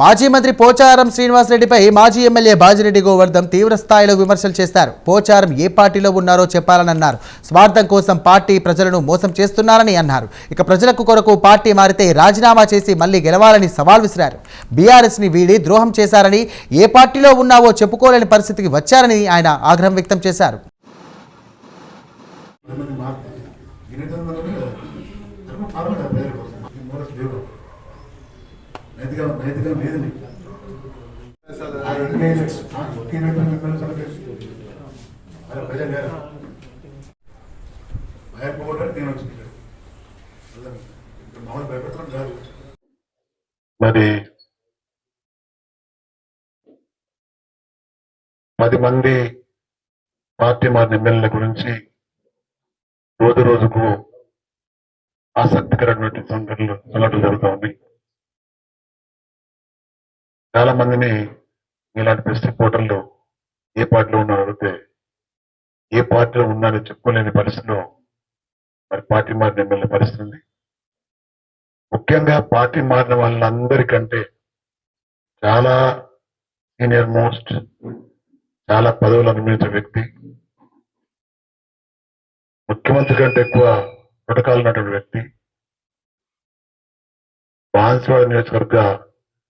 మాజీ మంత్రి పోచారం శ్రీనివాసరెడ్డిపై మాజీ ఎమ్మెల్యే బాజిరెడ్డి గోవర్ధన్ తీవ్ర స్థాయిలో విమర్శలు చేశారు పోచారం ఏ పార్టీలో ఉన్నారో చెప్పాలని అన్నారు స్వార్థం కోసం పార్టీ ప్రజలను మోసం చేస్తున్నారని అన్నారు. ఇక ప్రజలకు కొరకు పార్టీ మారితే రాజీనామా చేసి మళ్ళీ గెలవాలని సవాల్ విసిరారు. బీఆర్ఎస్ని వీడి ద్రోహం చేశారని ఏ పార్టీలో ఉన్నావో చెప్పుకోలేని పరిస్థితికి వచ్చారని ఆయన ఆగ్రహం వ్యక్తం చేశారు. భయపెట్టడం లేదని మరి పది మంది పార్టీ మారిన ఎమ్మెల్యేల గురించి రోజు రోజుకు ఆసక్తికరమైనటువంటి సంఘటనలు సంఘటనలు జరుగుతూ ఉన్నాయి చాలా మందిని ఇలాంటి ప్రెస్ రిపోర్టర్లు ఏ పార్టీలో ఉన్నారో అడిగితే ఏ పార్టీలో ఉన్నారో చెప్పుకోలేని పరిస్థితిలో మరి పార్టీ మారిన ఎమ్మెల్యే పరిస్థితి ఉంది. ముఖ్యంగా పార్టీ మారిన వాళ్ళందరికంటే చాలా సీనియర్ మోస్ట్ చాలా పదవులు అనుభవించిన వ్యక్తి ముఖ్యమంత్రి కంటే ఎక్కువ ఉన్నటువంటి వ్యక్తి బాన్స్వాడ నియోజకవర్గ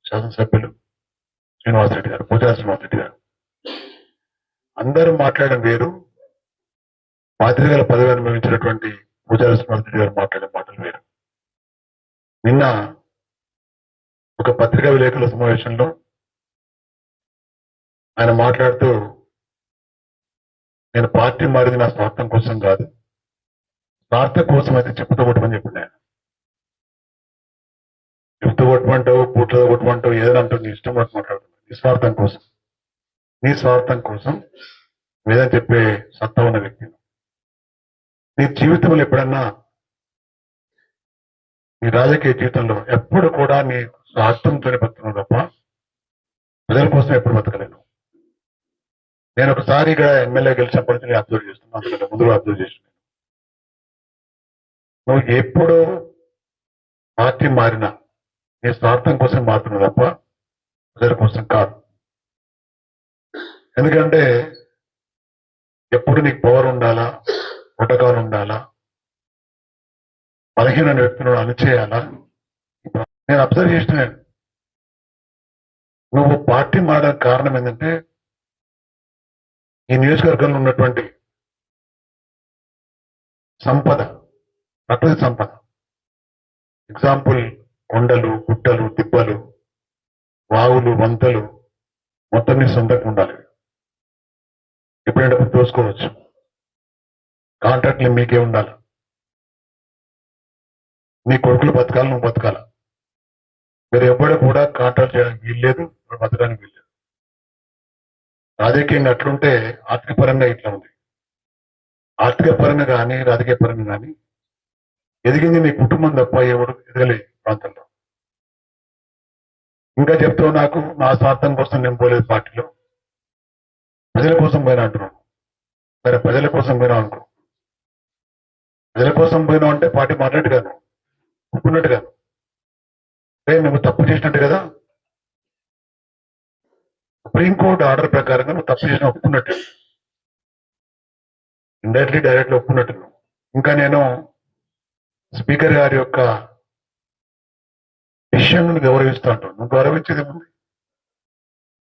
శాసనసభ్యులు శ్రీనివాసరెడ్డి గారు పూజా శ్రీనివాసరెడ్డి గారు. అందరూ మాట్లాడడం వేరు. పాత్రికల పదవి అనుభవించినటువంటి పూజా శ్రీనివాసరెడ్డి గారు మాట్లాడే మాటలు వేరు. నిన్న ఒక పత్రికా విలేకరుల సమావేశంలో ఆయన మాట్లాడుతూ నేను పార్టీ మారింది నా స్వార్థం కోసం కాదు. స్వార్థం కోసం అయితే చెప్పుతో కొట్టమని చెప్పింది ఆయన. చెప్తూ కొట్టమంటావు పూట్లతో కొట్టమంటావు ఏదైనా అంటావు నీ ఇష్టం నిస్వార్థం స్వార్థం కోసం. నీ స్వార్థం కోసం వేదం చెప్పే సత్తా ఉన్న వ్యక్తి. నీ జీవితంలో ఎప్పుడన్నా నీ రాజకీయ జీవితంలో ఎప్పుడు కూడా నీ స్వార్థంతోనే బతుకున్నావు తప్ప ప్రజల కోసం ఎప్పుడు బతకలేను. నేను ఒకసారి ఇక్కడ ఎమ్మెల్యే గెలిచినప్పటి నుంచి అబ్జర్వ్ చేస్తున్నాను అందుకంటే ముందు అబ్జర్వ్ చేస్తున్నాను నువ్వు ఎప్పుడు పార్టీ మారినా నీ స్వార్థం కోసం మారుతున్నావు తప్ప ప్రజల కోసం కాదు ఎందుకంటే ఎప్పుడు నీకు పవర్ ఉండాలా? పుటకాలు ఉండాలా? బలహీన వ్యక్తులను అణిచేయాలా? నేను అబ్జర్వ్ చేసిన నువ్వు పార్టీ మారడానికి కారణం ఏంటంటే ఈ నియోజకవర్గంలో ఉన్నటువంటి సంపద ప్రకృతి సంపద. ఎగ్జాంపుల్ కొండలు గుట్టలు దిబ్బలు వాగులు వంతలు మొత్తం నీ సొంతంగా ఉండాలి. ఎప్పుడైనా దోసుకోవచ్చు కాంట్రాక్ట్లు మీకే ఉండాలి. నీ కొడుకులు బతకాలి నువ్వు బతకాల. మీరు ఎప్పుడూ కూడా కాంట్రాక్ట్ చేయడానికి వీల్లేదు బతకడానికి వీల్లేదు. రాజకీయంగా అట్లుంటే ఆర్థిక పరంగా ఇట్లా ఉంది. ఆర్థిక పరంగా కానీ రాజకీయ పరంగా కానీ ఎదిగింది మీ కుటుంబం తప్ప ఎవడు ఎదగలే ప్రాంతంలో. ఇంకా చెప్తావు నాకు నా స్వార్థం కోసం నేను పోలేదు పార్టీలో. ప్రజల కోసం పోయినా అంటున్నాను. సరే ప్రజల కోసం పోయినా అనుకో ప్రజల కోసం పోయినా అంటే పార్టీ మాట్లాడు కాదు. ఒప్పుకున్నట్టు కాదు. అంటే మేము తప్పు చేసినట్టు కదా? సుప్రీంకోర్టు ఆర్డర్ ప్రకారంగా నువ్వు తప్పు చేసిన ఒప్పుకున్నట్టు. Indirectly directly ఒప్పుకున్నట్టు. ఇంకా నేను స్పీకర్ గారి యొక్క విషయాన్ని గౌరవిస్తూ అంటాడు నువ్వు గౌరవించేది ఏముంది